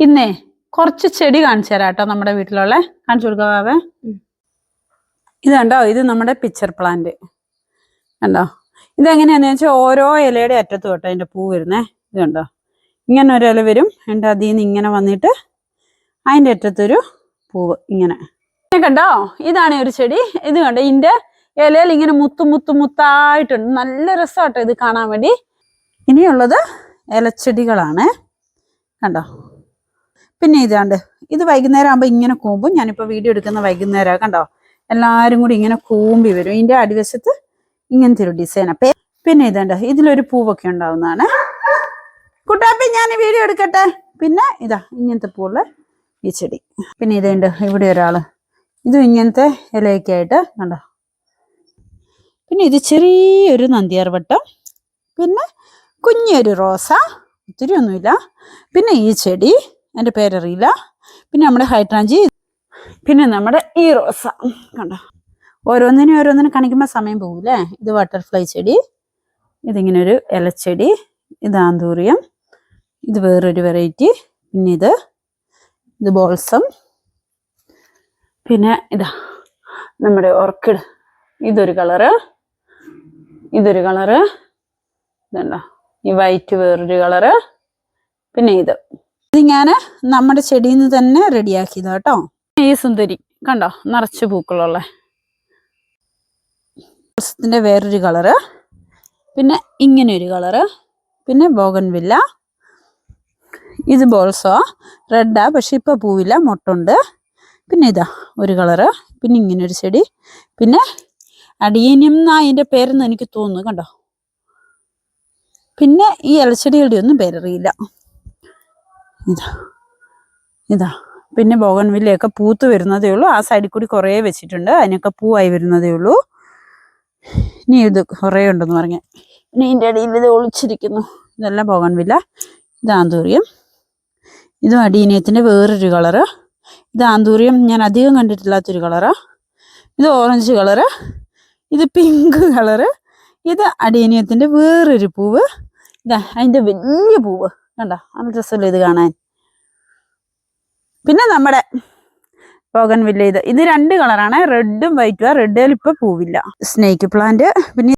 ഇന്നേ കുറച്ച് ചെടി കാണിച്ചു തരാം കേട്ടോ നമ്മുടെ വീട്ടിലുള്ള. കാണിച്ചു കൊടുക്കാവേ ഉം. ഇത് കണ്ടോ? ഇത് നമ്മുടെ പിക്ചർ പ്ലാന്റ് കണ്ടോ? ഇതെങ്ങനെയാന്ന് വെച്ചാൽ ഓരോ ഇലയുടെ അറ്റത്ത് കേട്ടോ അതിന്റെ പൂ വരുന്നേ. ഇത് കണ്ടോ? ഇങ്ങനെ ഒരു ഇല വരും. എന്റെ അതിൽ നിന്ന് ഇങ്ങനെ വന്നിട്ട് അതിന്റെ അറ്റത്തൊരു പൂവ് ഇങ്ങനെ. കണ്ടോ? ഇതാണ് ഒരു ചെടി. ഇത് കണ്ടോ? ഇതിന്റെ ഇലയിൽ ഇങ്ങനെ മുത്തു മുത്തു മുത്തായിട്ടുണ്ട്. നല്ല രസമാട്ടോ ഇത് കാണാൻ വേണ്ടി. ഇനിയുള്ളത് ഇലച്ചെടികളാണ്. കണ്ടോ? പിന്നെ ഇതാണ്ട് ഇത് വൈകുന്നേരം ആകുമ്പോൾ ഇങ്ങനെ കൂമ്പും ഞാനിപ്പോൾ വീഡിയോ എടുക്കുന്ന വൈകുന്നേരം കണ്ടോ? എല്ലാവരും കൂടി ഇങ്ങനെ കൂമ്പി വരും. ഇതിന്റെ അടിവശത്ത് ഇങ്ങനത്തെ ഒരു ഡിസൈനാ. പിന്നെ ഇതാണ്ട് ഇതിലൊരു പൂവൊക്കെ ഉണ്ടാവുന്നതാണ്. കുട്ടാപ്പി ഞാൻ വീഡിയോ എടുക്കട്ടെ? പിന്നെ ഇതാ ഇങ്ങനത്തെ പൂവുള്ള ഈ ചെടി. പിന്നെ ഇതുണ്ട് ഇവിടെ ഒരാൾ ഇതും ഇങ്ങനത്തെ ഇലയൊക്കെ ആയിട്ട് കണ്ടോ? പിന്നെ ഇത് ചെറിയൊരു നന്ദിയാർവട്ടം പിന്നെ കുഞ്ഞൊരു റോസ. ഒത്തിരി ഒന്നുമില്ല. പിന്നെ ഈ ചെടി എന്റെ പേരറിയില്ല. പിന്നെ നമ്മുടെ ഹൈട്രാഞ്ചി പിന്നെ നമ്മുടെ ഈ റോസ. കണ്ടോ? ഓരോന്നിനും ഓരോന്നിനും കാണിക്കുമ്പോൾ സമയം പോകൂലേ ഇത് ബട്ടർഫ്ലൈ ചെടി ഇതിങ്ങനെ ഒരു ഇലച്ചെടി ഇത് ആന്തൂറിയം ഇത് വേറൊരു വെറൈറ്റി പിന്നെ ഇത് ഇത് ബോൾസം പിന്നെ ഇതാ നമ്മുടെ ഓർക്കിഡ്. ഇതൊരു കളറ് ഇതൊരു കളറ് ഇതുണ്ടോ? ഈ വൈറ്റ് വേറൊരു കളറ് പിന്നെ ഇത്. ഇത് ഞാൻ നമ്മുടെ ചെടിയിൽ നിന്ന് തന്നെ റെഡിയാക്കിയതാ കേട്ടോ. ഈ സുന്ദരി കണ്ടോ? നിറച്ച് പൂക്കളുള്ള. ത്തിന്റെ വേറൊരു കളറ്. പിന്നെ ഇങ്ങനെ ഒരു കളറ്. പിന്നെ ബോഗൻവില്ല. ഇത് ബോൾസോ. റെഡാ പക്ഷെ ഇപ്പൊ പൂവില്ല മുട്ടുണ്ട്. പിന്നെ ഇതാ ഒരു കളറ്. പിന്നെ ഇങ്ങനെ ഒരു ചെടി. പിന്നെ അടിയനിയം എന്നാ അതിന്റെ പേരെന്ന് എനിക്ക് തോന്നുന്നു കണ്ടോ? പിന്നെ ഈ ഇലച്ചെടികളുടെ ഒന്നും പേരറിയില്ല. ഇതാ ഇതാ. പിന്നെ ബോഗൻവില്ലയൊക്കെ പൂത്ത് വരുന്നതേ ഉള്ളൂ. ആ സൈഡിൽ കൂടി കുറേ വെച്ചിട്ടുണ്ട്. അതിനൊക്കെ പൂവായി വരുന്നതേ ഉള്ളൂ. ഇനി ഇത് കുറേ ഉണ്ടെന്ന് പറഞ്ഞ. ഇനി ഇതിന്റെ ഇടയിൽ ഇത് ഒളിച്ചിരിക്കുന്നു. ഇതെല്ലാം ബോഗൻവില്ല ഇത് ആന്തൂറിയം. ഇതും അടീനയത്തിന്റെ വേറൊരു കളറ്. ഇത് ആന്തൂറിയം ഞാൻ അധികം കണ്ടിട്ടില്ലാത്തൊരു കളറാ. ഇത് ഓറഞ്ച് കളറ്. ഇത് പിങ്ക് കളറ്. ഇത് അടീനയത്തിന്റെ വേറൊരു പൂവ്. ഇതാ അതിന്റെ വലിയ പൂവ്. കണ്ടോ? നല്ല രസമല്ലേ ഇത് കാണാൻ. പിന്നെ നമ്മുടെ പോകൻ വില്ല ഇത്. ഇത് രണ്ട് കളറാണ് റെഡും വൈറ്റും ആ. റെഡിൽ ഇപ്പൊ പൂവില്ല. സ്നേക്ക് പ്ലാന്റ് പിന്നെ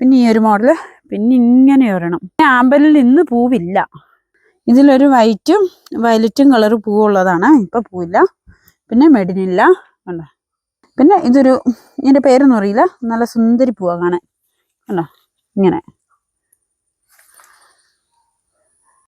പിന്നെ ഈ ഒരു മോഡൽ പിന്നെ ഇങ്ങനെ ഒരെണ്ണം. പിന്നെ ആമ്പലിൽ ഇന്ന് പൂവില്ല. ഇതിലൊരു വൈറ്റും വയലറ്റും കളർ പൂവുള്ളതാണ് ഇപ്പൊ പൂവില്ല. പിന്നെ മെഡിനില്ല. കണ്ടോ? പിന്നെ ഇതൊരു ഇതിന്റെ പേരൊന്നും അറിയില്ല. നല്ല സുന്ദരി പൂവാ കാണാൻ. കണ്ടോ? ഇങ്ങനെ.